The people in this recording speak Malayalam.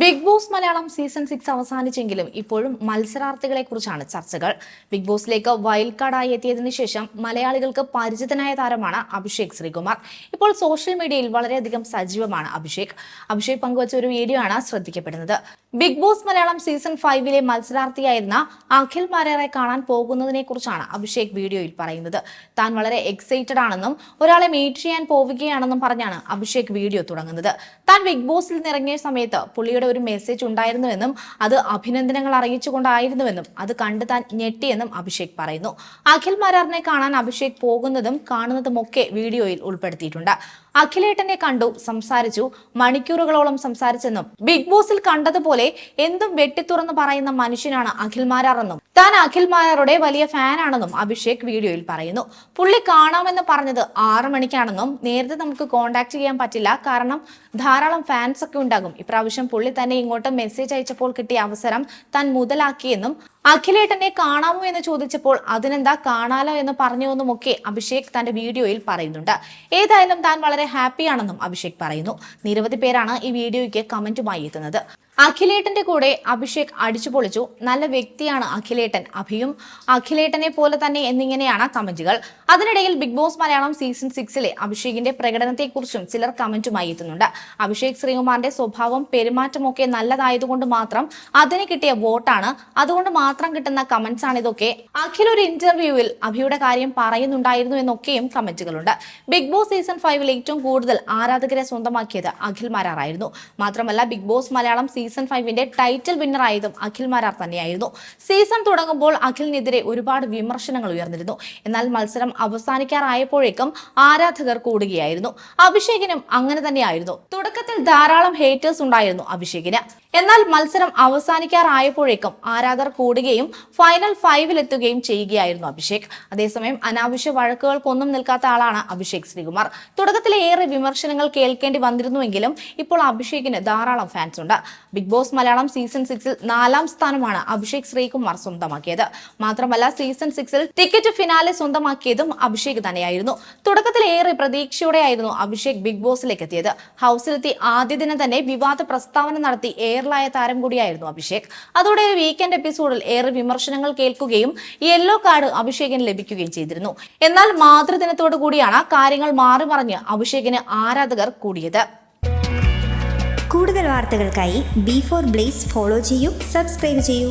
Big Boss Malayalam season six അവസാനിച്ചെങ്കിലും ഇപ്പോഴും മത്സരാർത്ഥികളെ കുറിച്ചാണ് ചർച്ചകൾ. ബിഗ് ബോസിലേക്ക് വൈൽഡ് കാർഡായി എത്തിയതിനു ശേഷം മലയാളികൾക്ക് പരിചിതനായ താരമാണ് അഭിഷേക് ശ്രീകുമാർ. ഇപ്പോൾ സോഷ്യൽ മീഡിയയിൽ വളരെയധികം സജീവമാണ് അഭിഷേക്. അഭിഷേക് പങ്കുവച്ച ഒരു വീഡിയോ ആണ് ശ്രദ്ധിക്കപ്പെടുന്നത്. ബിഗ് ബോസ് മലയാളം സീസൺ ഫൈവിലെ മത്സരാർത്ഥിയായിരുന്ന അഖിൽ മാരേറെ കാണാൻ പോകുന്നതിനെ കുറിച്ചാണ് അഭിഷേക് വീഡിയോയിൽ പറയുന്നത്. താൻ വളരെ എക്സൈറ്റഡ് ആണെന്നും ഒരാളെ മീറ്റ് ചെയ്യാൻ പോവുകയാണെന്നും പറഞ്ഞാണ് അഭിഷേക് വീഡിയോ തുടങ്ങുന്നത്. താൻ ബിഗ് ബോസിൽ നിറങ്ങിയ സമയത്ത് പുള്ളിയുടെ ഒരു മെസ്സേജ് ഉണ്ടായിരുന്നുവെന്നും അത് അഭിനന്ദനങ്ങൾ അറിയിച്ചുകൊണ്ടായിരുന്നുവെന്നും അത് കണ്ട് താൻ ഞെട്ടിയെന്നും അഭിഷേക് പറയുന്നു. അഖിൽ മാരാറിനെ കാണാൻ അഭിഷേക് പോകുന്നതും കാണുന്നതുമൊക്കെ വീഡിയോയിൽ ഉൾപ്പെടുത്തിയിട്ടുണ്ട്. അഖിലേട്ടനെ കണ്ടു സംസാരിച്ചു മണിക്കൂറുകളോളം സംസാരിച്ചെന്നും ബിഗ് ബോസിൽ കണ്ടതുപോലെ എന്തും വെട്ടിത്തുറന്ന് പറയുന്ന മനുഷ്യനാണ് അഖിൽ മാരാറെന്നും താൻ അഖിൽ മാരാറുടെ വലിയ ഫാനാണെന്നും അഭിഷേക് വീഡിയോയിൽ പറയുന്നു. പുള്ളി കാണാമെന്ന് പറഞ്ഞത് ആറു മണിക്കാണെന്നും നേരത്തെ നമുക്ക് കോണ്ടാക്ട് ചെയ്യാൻ പറ്റില്ല കാരണം ധാരാളം ഫാൻസ് ഒക്കെ ഉണ്ടാകും. ഇപ്രാവശ്യം പുള്ളി തന്നെ ഇങ്ങോട്ട് മെസ്സേജ് അയച്ചപ്പോൾ കിട്ടിയ അവസരം താൻ മുതലാക്കിയെന്നും അഖിലേട്ടനെ കാണാമോ എന്ന് ചോദിച്ചപ്പോൾ അതിനെന്താ കാണാലോ എന്ന് പറഞ്ഞുവെന്നുമൊക്കെ അഭിഷേക് തന്റെ വീഡിയോയിൽ പറയുന്നുണ്ട്. ഏതായാലും താൻ വളരെ ഹാപ്പിയാണെന്നും അഭിഷേക് പറയുന്നു. നിരവധി പേരാണ് ഈ വീഡിയോയ്ക്ക് കമന്റുമായി എത്തുന്നത്. അഖിലേട്ടന്റെ കൂടെ അഭിഷേക് അടിച്ചുപൊളിച്ചു നല്ല വ്യക്തിയാണ് അഖിലേട്ടൻ അഭിയും. അഖിലേട്ടനെ പോലെ തന്നെ എന്നിങ്ങനെയാണ് കമന്റുകൾ. അതിനിടയിൽ ബിഗ് ബോസ് മലയാളം സീസൺ സിക്സിലെ അഭിഷേകിന്റെ പ്രകടനത്തെക്കുറിച്ചും ചിലർ കമന്റുമായി എത്തുന്നുണ്ട്. അഭിഷേക് ശ്രീകുമാറിന്റെ സ്വഭാവം പെരുമാറ്റമൊക്കെ നല്ലതായതുകൊണ്ട് മാത്രം അതിന് കിട്ടിയ വോട്ടാണ്. അതുകൊണ്ട് മാത്രം കിട്ടുന്ന കമന്റ്സ് ആണ് ഇതൊക്കെ. അഖിൽ ഒരു ഇന്റർവ്യൂവിൽ അഭിയുടെ കാര്യം പറയുന്നുണ്ടായിരുന്നു എന്നൊക്കെയും കമന്റുകളുണ്ട്. ബിഗ് ബോസ് സീസൺ ഫൈവിൽ ഏറ്റവും കൂടുതൽ ആരാധകരെ സ്വന്തമാക്കിയത് അഖിൽ മാരാറായിരുന്നു മാത്രമല്ല ബിഗ് ബോസ് മലയാളം സീസൺ ഫൈവിന്റെ ടൈറ്റിൽ വിന്നർ ആയതും അഖിൽ മാരാർ തന്നെയായിരുന്നു. സീസൺ തുടങ്ങുമ്പോൾ അഖിലിനെതിരെ ഒരുപാട് വിമർശനങ്ങൾ ഉയർന്നിരുന്നു. എന്നാൽ മത്സരം അവസാനിക്കാറായപ്പോഴേക്കും ആരാധകർ കൂടുകയായിരുന്നു. അഭിഷേകിനും അങ്ങനെ തന്നെയായിരുന്നു. തുടക്കത്തിൽ ധാരാളം ഹേറ്റേഴ്സ് ഉണ്ടായിരുന്നു അഭിഷേകിന്. എന്നാൽ മത്സരം അവസാനിക്കാറായപ്പോഴേക്കും ആരാധർ കൂടുകയും ഫൈനൽ ഫൈവിൽ എത്തുകയും ചെയ്യുകയായിരുന്നു അഭിഷേക്. അതേസമയം അനാവശ്യ വഴക്കുകൾക്കൊന്നും നിൽക്കാത്ത ആളാണ് അഭിഷേക് ശ്രീകുമാർ. തുടക്കത്തിലെ ഏറെ വിമർശനങ്ങൾ കേൾക്കേണ്ടി വന്നിരുന്നുവെങ്കിലും ഇപ്പോൾ അഭിഷേകിന് ധാരാളം ഫാൻസ് ഉണ്ട്. ബിഗ് ബോസ് മലയാളം സീസൺ സിക്സിൽ നാലാം സ്ഥാനമാണ് അഭിഷേക് ശ്രീകുമാർ സ്വന്തമാക്കിയത്. മാത്രമല്ല സീസൺ സിക്സിൽ ടിക്കറ്റ് ഫിനാലെ സ്വന്തമാക്കിയതും അഭിഷേക് തന്നെയായിരുന്നു. തുടക്കത്തിൽ ഏറെ പ്രതീക്ഷയോടെയായിരുന്നു അഭിഷേക് ബിഗ് ബോസിലേക്ക് എത്തിയത്. ഹൗസിലെത്തി ആദ്യ ദിനം തന്നെ വിവാദ പ്രസ്താവന നടത്തി എയറിലായ താരം കൂടിയായിരുന്നു അഭിഷേക്. അതോടെ ഒരു വീക്കെൻഡ് എപ്പിസോഡിൽ ഏറെ വിമർശനങ്ങൾ കേൾക്കുകയും യെല്ലോ കാർഡ് അഭിഷേകിന് ലഭിക്കുകയും ചെയ്തിരുന്നു. എന്നാൽ മാതൃദിനത്തോടു കൂടിയാണ് കാര്യങ്ങൾ മാറി മറിഞ്ഞ് അഭിഷേകിന് ആരാധകർ കൂടിയത്. കൂടുതൽ വാർത്തകൾക്കായി ബി ഫോർ ബ്ലേസ് ഫോളോ ചെയ്യൂ സബ്സ്ക്രൈബ് ചെയ്യൂ.